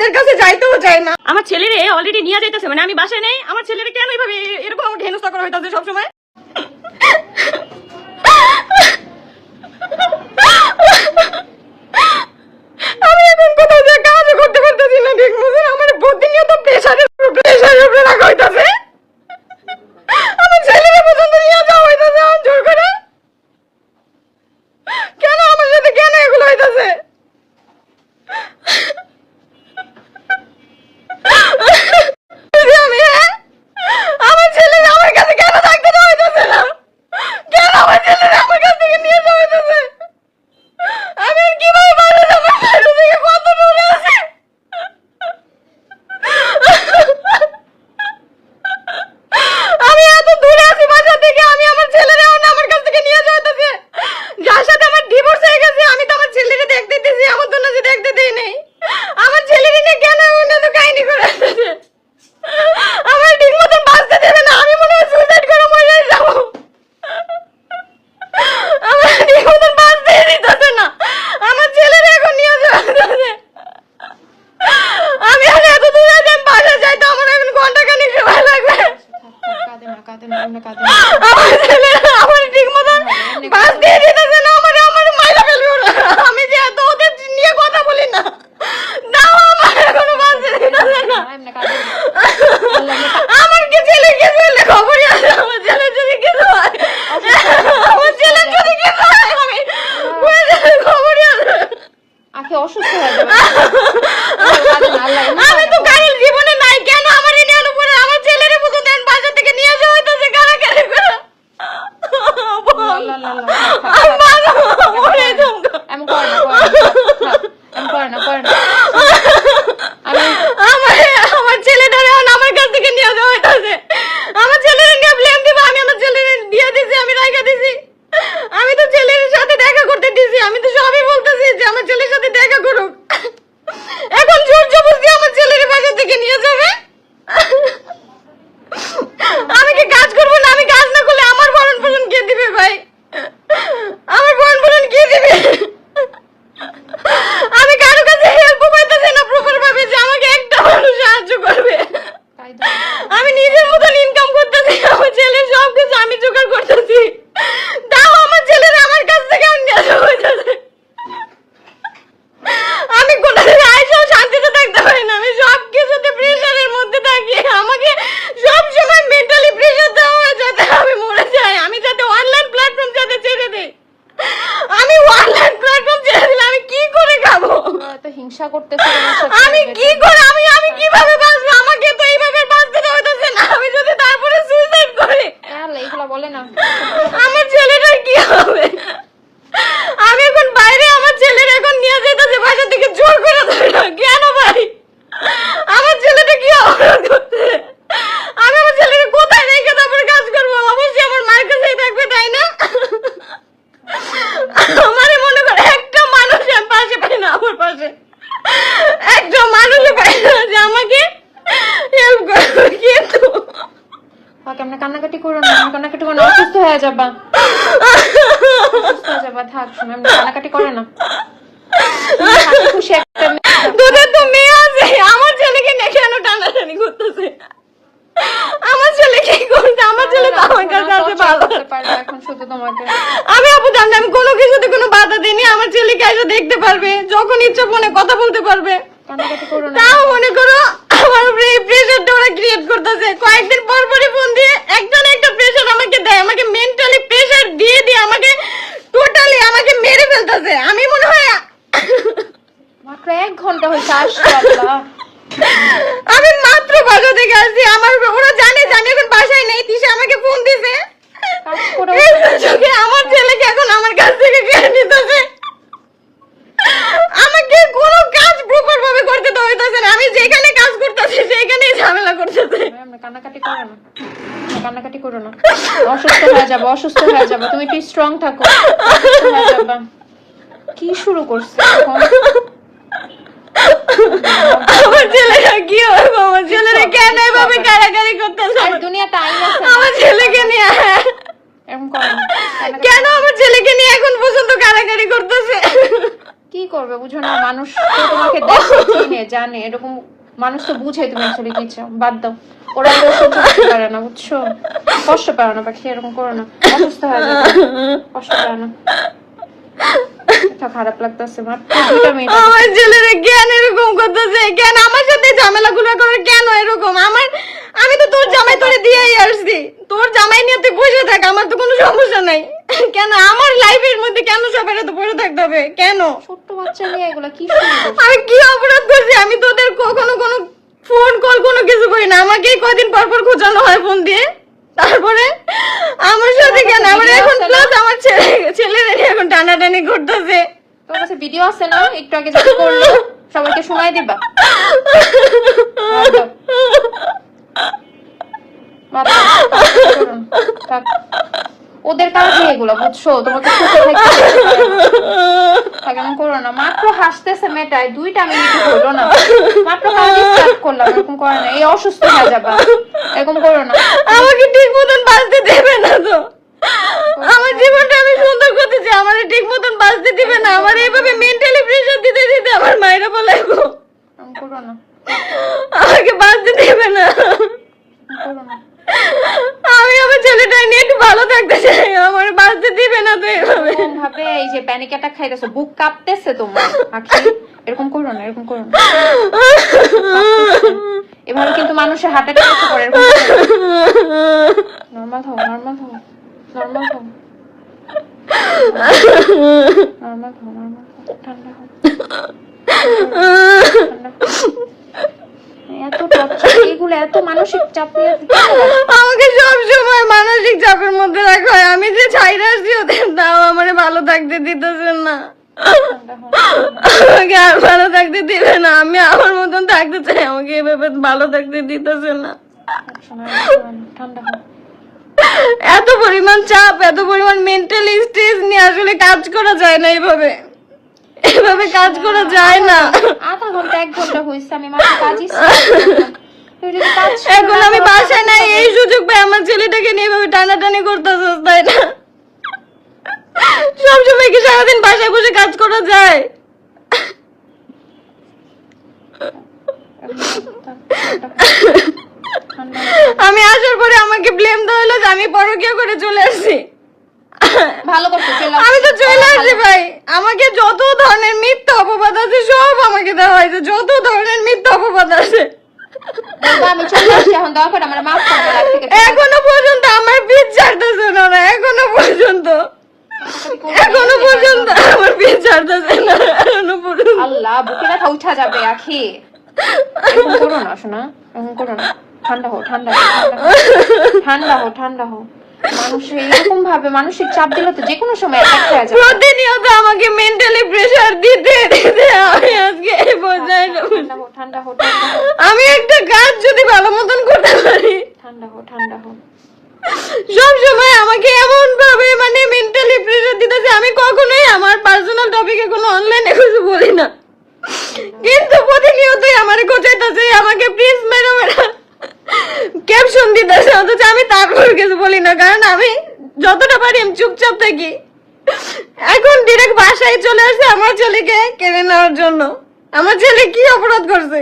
তাদের কাছে যাইতেও চায় না। আমার ছেলেরে অলরেডি নিয়ে যাইতেছে মানে আমি বাসায় নেই আমার ছেলেরে কেন এইভাবে এরকম আমাকে হেনস্থা করা হইতাছে সবসময়? আমি এখন কোথাও যে করতে না ঠিক আমার প্রতিনিয়ত প্রেশারের প্রেশারের উপরে রাখা হইতাছে। আমার ছেলেরা পর্যন্ত নিয়ে যাওয়া হইতাছে জোর করে। কেন আমার সাথে কেন এগুলো হইতাছে? cadena, una cadena. আল্লাহ বলে না। আমার ছেলেটার কি হবে? আমি এখন বাইরে আমার ছেলের এখন নিয়ে যেতেছে বাসা থেকে জোর করে ধরে কেন ভাই? আমার ছেলেটা কি অপরাধ করছে? আমি আমার ছেলেকে কোথায় রেখে তারপরে কাজ করব? অবশ্যই আমার মায়ের কাছেই থাকবে, তাই না? আমারে মনে করে, একটা মানুষ পাশে পাই না আমার পাশে। একটা মানুষ পাই না যে আমাকে হেল্প করবে। কিন্তু থাক এমনি কান্নাকাটি করো না কান্নাকাটি করো না অসুস্থ হয়ে যাবা। অসুস্থ হয়ে যাবা থাক শোনো এমনি কান্নাকাটি করে না। খুশি একটা তোদের তো মেয়ে আছে আমার ছেলেকে নিয়ে কেন টানাটানি করতেছে? আমার ছেলে কি করছে? আমার ছেলে তো আমার কাছে ভালো এখন শুধু তোমাকে। আমি আপু জানি আমি কোনো কিছুতে কোনো বাধা দিইনি আমার ছেলেকে এসে দেখতে পারবে যখন ইচ্ছা ফোনে কথা বলতে পারবে। কান্নাকাটি করো না। তাও মনে করো আমার উপরে এই প্রেশারটা ওরা ক্রিয়েট করতেছে। কয়েকদিন পর পরই ফোন দিয়ে একটা না একটা প্রেশার আমাকে দেয় আমাকে মেন্টালি প্রেশার দিয়ে দিয়ে আমাকে টোটালি আমাকে মেরে ফেলতেছে। আমি মনে হয় মাত্র এক ঘণ্টা হয়েছে আসছো আল্লাহ আমি মাত্র বাসা থেকে আসছি আমার ওরা জানে জানে এখন বাসায় নেই তিসে আমাকে ফোন দিছে। আমার ছেলেকে এখন আমার কাছ থেকে কেড়ে নিতেছে আমাকে কোনো কাজ প্রপার ভাবে করতে তো হইতাছে না আমি যেখানে কাজ করতেছি সেইখানেই ঝামেলা করতেছে। কান্নাকাটি করো না। কান্নাকাটি করো না। অসুস্থ হয়ে যাবে অসুস্থ হয়ে যাবে। তুমি একটু স্ট্রং থাকো। কি শুরু করছে আমার ছেলেটা কি হবে? আমার ছেলেরা কেন এভাবে কারাকারি করতেছে? আর দুনিয়াতে আইন আছে আমার ছেলেকে নিয়ে কেন আমার ছেলেকে এখন পর্যন্ত কারাকারি করতেছে? কি করবে বুঝো না? মানুষ তোমাকে দেখে চিনে জানে। এরকম মানুষ তো বুঝে তুমি অ্যাকচুয়ালি কি চাও বাদ দাও। ওরা তো সহ্য করতে পারে না বুঝছ? কষ্ট পারে না পাখি এরকম করো না। অসুস্থ হয়ে যাবে। কষ্ট পারে না। খারাপ লাগতেছে মাত্র আমার ছেলেরা কেন এরকম করতেছে? কেন? আমার সাথে ঝামেলা গুলো করে কেন এরকম? আমার আমি তো তোর জামাই তোরে দিয়েই আসছি। তোর জামাই নিয়ে তুই বসে থাক আমার তো কোনো সমস্যা নাই। কেন? আমার লাইফের মধ্যে কেন সবার তো বসে থাকতে হবে? কেন? ছোট্ট বাচ্চা নিয়ে এগুলা কি আমি কি অপরাধ করছি? আমি তোদের কখনো কোনো ফোন কল কোনো কিছু করি না। আমাকে কদিন পর পর খোঁজানো হয় ফোন দিয়ে। তারপরে আমার সাথে কেন? আমার এখন প্লাস আমার ছেলে ছেলেরা নিয়ে এখন টানাটানি করতেছে। তোর কাছে ভিডিও আছে না? একটু আগে যেটা করল সবাইকে শোনাই দিবা বাদ দাও। বাদ দাও। করো না। থাক। ওদের কাজই এগুলো বুঝছ? তোমাকে এমন করো না? মাত্র হাসতেছে মেয়েটায় দুইটা মিনিট হলো না। মাত্র কাজ স্টার্ট করলাম এরকম করো না। এই অসুস্থ হয়ে যাবা। এরকম করো না। আমাকে ঠিক মতন বাঁচতে দেবে না তো। আমার জীবনটা আমি সুন্দর করতে চাই আমার ঠিক মতন বাঁচতে দিবে না। আমার এইভাবে মেন্টালি প্রেশার দিতে দিতে আমার মায়েরা এরকম করো না। আমাকে বাঁচতে দেবে না। করো না। ছেলেটা নিয়ে একটু ভালো থাকতে চাই। আমার বাঁচতে দিবে না তো এরকম ভাবে এই যে প্যানিক অ্যাটাক খাইতেছো, বুক কাঁপতেছে তোমার এরকম করো না, এরকম করো না। এভাবে কিন্তু মানুষের অ্যাটাক করতে পারে, এরকম নর্মাল হও নর্মাল হও নর্মাল হও নর্মাল হও নর্মাল হও ঠান্ডা হও এগুলো এত মানসিক চাপ? আমাকে সব সময় মানসিক চাপের মধ্যে রাখা হয়। আমি যে ছাইরা আসছি ওদের তাও আমার ভালো থাকতে দিতেছেন না। আমাকে আর ভালো থাকতে দিবে না। আমি আমার মতন থাকতে চাই। আমাকে এভাবে ভালো থাকতে দিতেছে না। ঠান্ডা এত পরিমাণ চাপ এত পরিমাণ মেন্টাল স্ট্রেস নিয়ে আসলে কাজ করা যায় না এভাবে। এভাবে কাজ করা যায় না। আধা ঘণ্টা এক ঘণ্টা হয়েছে আমি মাত্র কাজই এখন আমি বাসায় নাই এই সুযোগ পাই আমার ছেলেটাকে নিয়ে এভাবে টানাটানি করতেছিস তাই না? সবসময় কি সারাদিন বাসায় বসে কাজ করা যায়? আমি আসার পরে আমাকে ব্লেম দেওয়া হলো যে আমি পরকীয়া করে চলে ভালো করছ আমি তো চলে আসি ভাই। আমাকে যত ধরনের মিথ্যা অপবাদ আছে সব আমাকে দেওয়া হয়েছে। যত ধরনের মিথ্যা অপবাদ আছে। এখন পর্যন্ত আমার পিঠ ছাড়তেছে না এখনও পর্যন্ত। এখনও পর্যন্ত আমার পিঠ ছাড়তেছে না উঠা যাবে, আখি। করো না, শোনা। করো না। ঠান্ডা হো ঠান্ডা হো ঠান্ডা হো ঠান্ডা হো মানুষ এরকম ভাবে মানসিক চাপ দিলে তো যে কোনো সময় অ্যাটাক হয়ে যাবে। প্রতিনিয়ত আমাকে মেন্টালি প্রেসার দিতে দিতে আমি আজকে এই পর্যায়ে ঠান্ডা হো ঠান্ডা হো আমি একটা কাজ যদি ভালো মতন করতে পারি। ঠান্ডা হো ঠান্ডা হো সব সময় আমাকে এমন ভাবে মানে মেন্টালি প্রেসার দিতেছে আমি কখনোই আমার পার্সোনাল টপিকে কোনো অনলাইনে কিছু বলি না কিন্তু প্রতিনিয়তই আমার কোচাইতেছে আমাকে প্লিজ মেরো মেরো ক্যাপশন দিতেছে অথচ আমি তারপর কিছু বলি না, কারণ আমি যতটা পারি আমি চুপচাপ থাকি। এখন ডিরেক্ট বাসায় চলে আসছে আমার ছেলেকে কেড়ে নেওয়ার জন্য। আমার ছেলে কি অপরাধ করছে?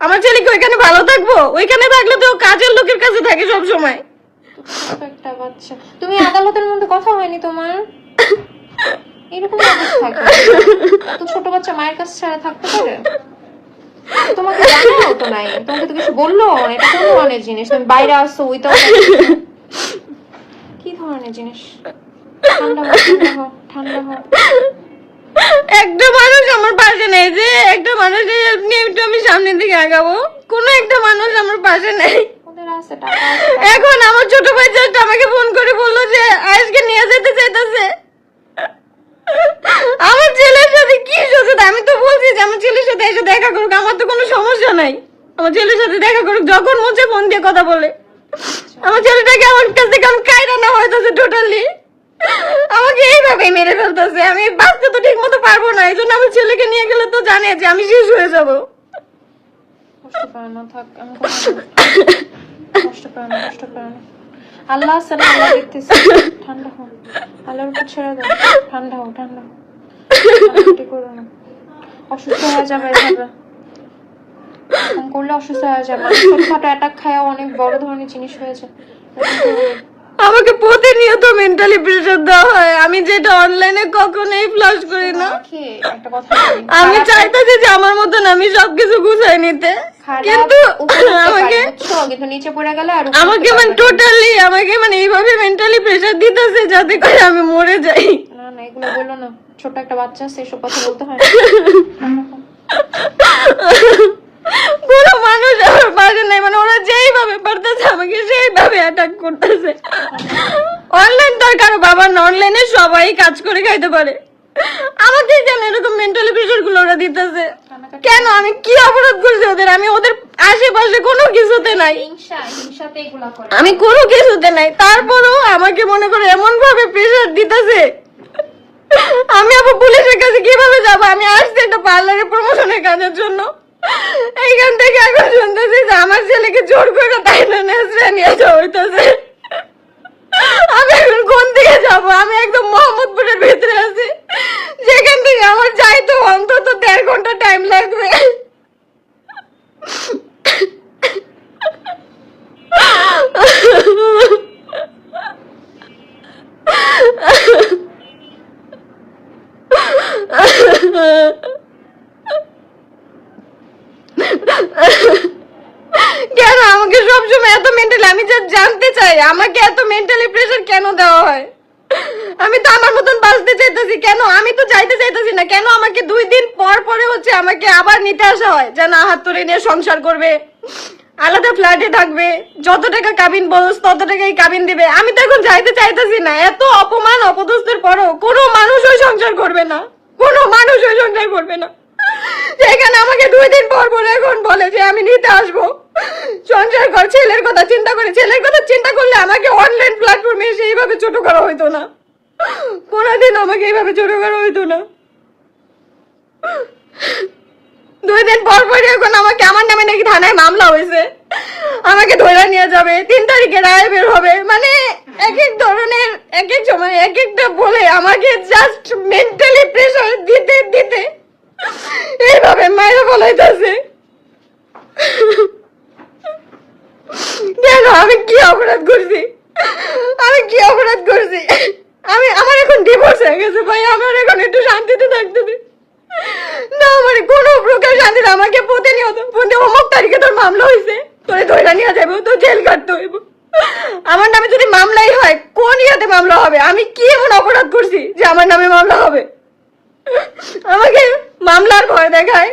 আমার ছেলে কি ওইখানে ভালো থাকব? ওইখানে থাকলে তো কাজের লোকের কাছে থাকে সব সময় তুমি আদালতের মধ্যে কথা হয়নি তোমার? এরকম এত ছোট বাচ্চা মায়ের কাছে ছাড়া থাকতে পারে? তোমাকে জানাও তো নাই। তোমাকে তো কিছু বলল? এটা ধরনের জিনিস। তুমি বাইরে আসছো তো ধরনের জিনিস। ঠান্ডা হও ঠান্ডা হও একটা মানুষ আমার পাশে নেই যে একটা মানুষের help নিয়ে একটু আমি সামনের দিকে আগাবো। কোনো একটা মানুষ আমার পাশে নেই। ওদের আছে টাকা আছে, এখন আমার ছোট ভাই জাস্ট আমাকে ফোন করে বলল যে আয়েশকে নিয়ে যেতে চাইতেছে। আমার ছেলের সাথে কি সুযোগ আমি তো বলছি যে আমার ছেলের সাথে এসে দেখা করুক আমার তো কোনো সমস্যা নাই। আমার ছেলের সাথে দেখা করুক যখন মন ফোন দিয়ে কথা বলে। আমার ছেলেটাকে আমার কাছ আমি কায়রা না হইতেছে টোটালি আমাকে এইভাবে মেরে ফেলতেছে। আমি বাঁচতে তো ঠিক মতো পারব না। এই জন্য আমার ছেলেকে নিয়ে গেলে তো জানে যে আমি শেষ হয়ে যাব। ঠান্ডা হও ঠান্ডা হও ঠান্ডা অসুস্থ হয়ে যাবে এরকম করলে অসুস্থ হয়ে যাবে। ছোটখাটো অ্যাটাক খায় অনেক বড় ধরনের জিনিস হয়ে করলে আমাকে প্রতিনিয়ত মেন্টালি প্রেশার দেওয়া হয়। আমি যেটা অনলাইনে কখনোই ফ্লাশ করি না। আমি চাইতেছি যে আমার মতন আমি সবকিছু গুছাই নিতে। কিন্তু আমাকে নিচে পড়ে গেলে আর আমাকে মানে টোটালি আমাকে মানে এইভাবে মেন্টালি প্রেশার দিতেছে যাতে করে আমি মরে যাই। না না এগুলো বলল না। ছোট একটা বাচ্চা এসব কথা বলতে হয় পুরো মানুষ আমার পাশে নাই মানে ওরা যেইভাবে পারতেছে আমাকে সেইভাবে অ্যাটাক করতেছে। অনলাইন তো আর কারও বাবার না অনলাইনে সবাই কাজ করে খাইতে পারে। আমাকে কেন এরকম মেন্টালি প্রেশারগুলো ওরা দিতেছে। কেন? আমি কি অপরাধ করছি ওদের? আমি ওদের আশেপাশে কোনো কিছুতে নাই। আমি কোনো কিছুতে নাই। তারপরও আমাকে মনে করে এমন ভাবে প্রেশার দিতেছে। আমি আবার পুলিশের কাছে কীভাবে যাব? আমি আসছি একটা পার্লারে প্রমোশনের কাজের জন্য। এইখান থেকে এখন শুনতেছি যে আমার ছেলেকে জোর করে তাই না নিয়ে যাওয়া হইতেছে। আমি এখন কোন দিকে যাব? আমি একদম মোহাম্মদপুরের ভিতরে আছি যেখান থেকে আমার যাইতে অন্তত দেড় ঘণ্টা টাইম লাগবে কেন আমাকে সবসময় এত মেন্টালি আমি যা আমাকে এত মেন্টালি প্রেশার কেন দেওয়া হয়? আমি তো আমার মতন বাঁচতে চাইতেছি, কেন? আমি তো যাইতে চাইতেছি না, কেন আমাকে দুই দিন পর পরে হচ্ছে আমাকে আবার নিতে আসা হয়? যে না হাত নিয়ে সংসার করবে, আলাদা ফ্ল্যাটে থাকবে, যত টাকা কাবিন বলস, তত টাকাই কাবিন দিবে। আমি তো এখন যাইতে চাইতেছি না, এত অপমান, অপদস্থের পরও কোনো মানুষ ওই সংসার করবে না, কোনো মানুষ ওই সংসার করবে না। সেখানে আমাকে দুই দিন পর পরে এখন বলে যে আমি নিতে আসব। কর, ছেলের কথা চিন্তা করে, ছেলের কথা চিন্তা করলে আমাকে অনলাইন প্ল্যাটফর্মে এসে এইভাবে ছোট করা হইতো না। কোনোদিন আমাকে এইভাবে ছোট করা হইতো না। দুই দিন পর পর এখন আমাকে আমার নামে নাকি থানায় মামলা হয়েছে। আমাকে ধরে নিয়ে যাবে, তিন তারিখে রায় বের হবে। মানে এক এক ধরনের, এক এক সময়, এক একটা বলে আমাকে জাস্ট মেন্টালি প্রেশার দিতে দিতে এইভাবে মায়েরা বলাইতেছে কেন আমি কি অপরাধ করছি? আমি কি অপরাধ করছি? আমি, আমার এখন ডিভোর্স হয়ে গেছে ভাই, আমার এখন একটু শান্তিতে থাকতে দে। না, আমার কোনো প্রকার শান্তি আমাকে প্রতিনিয়ত ফোন দিয়ে অমুক তারিখে তোর মামলা হয়েছে তোরে ধরে নিয়ে যাব তো জেল কাটতে হইব। আমার নামে যদি মামলাই হয়, কোন ইয়াতে মামলা হবে? আমি কি এমন অপরাধ করছি যে আমার নামে মামলা হবে? আমাকে মামলার ভয় দেখায়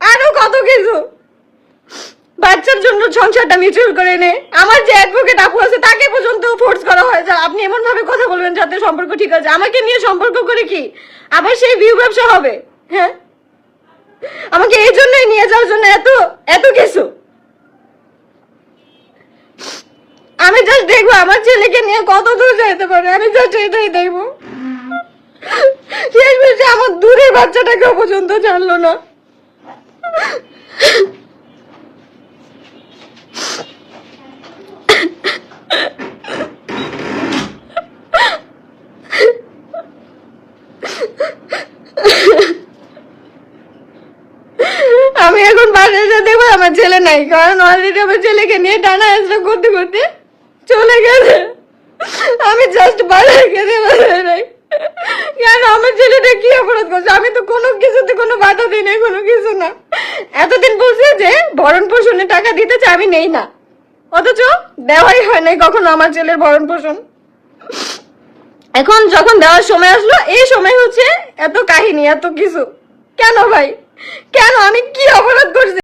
আরও কত কিছু। বাচ্চার জন্য সংসারটা মিউচুয়াল করে নে। আমার যে অ্যাডভোকেট আপু আছে, তাকে পর্যন্ত ফোর্স করা হয়। যে, আপনি এমন ভাবে কথা বলবেন যাতে সম্পর্ক ঠিক আছে। আমাকে নিয়ে সম্পর্ক করে কি? আবার সেই ভিউ ব্যবসা হবে? হ্যাঁ? আমাকে এই জন্যই নিয়ে যাওয়ার জন্য এত এত কিছু। আমি জাস্ট দেখব আমার ছেলেকে নিয়ে কত দূর যেতে পারে। আমি জাস্ট এটাই দেখব। শেষ আমার দূরের বাচ্চাটাকেও পর্যন্ত জানলো না। আমি এখন বাসায় দেখব আমার ছেলে নাই, কারণ অলরেডি আমার ছেলেকে নিয়ে টানা হেসড়া করতে করতে। চলে গেছে। আমি জাস্ট বাসায় বাসায় নাই। কেন? আমার ছেলেটা কি অপরাধ করছে? আমি তো কোনো কিছুতে কোনো বাধা দিই নাই, কোনো কিছু না। এতদিন বলছে যে ভরণ পোষণে টাকা দিতে চাই, আমি নেই না। অথচ দেওয়াই হয় নাই কখনো আমার ছেলের ভরণ পোষণ। এখন যখন দেওয়ার সময় আসলো, এই সময় হচ্ছে এত কাহিনী, এত কিছু। কেন ভাই? কেন? আমি কি অপরাধ করছি?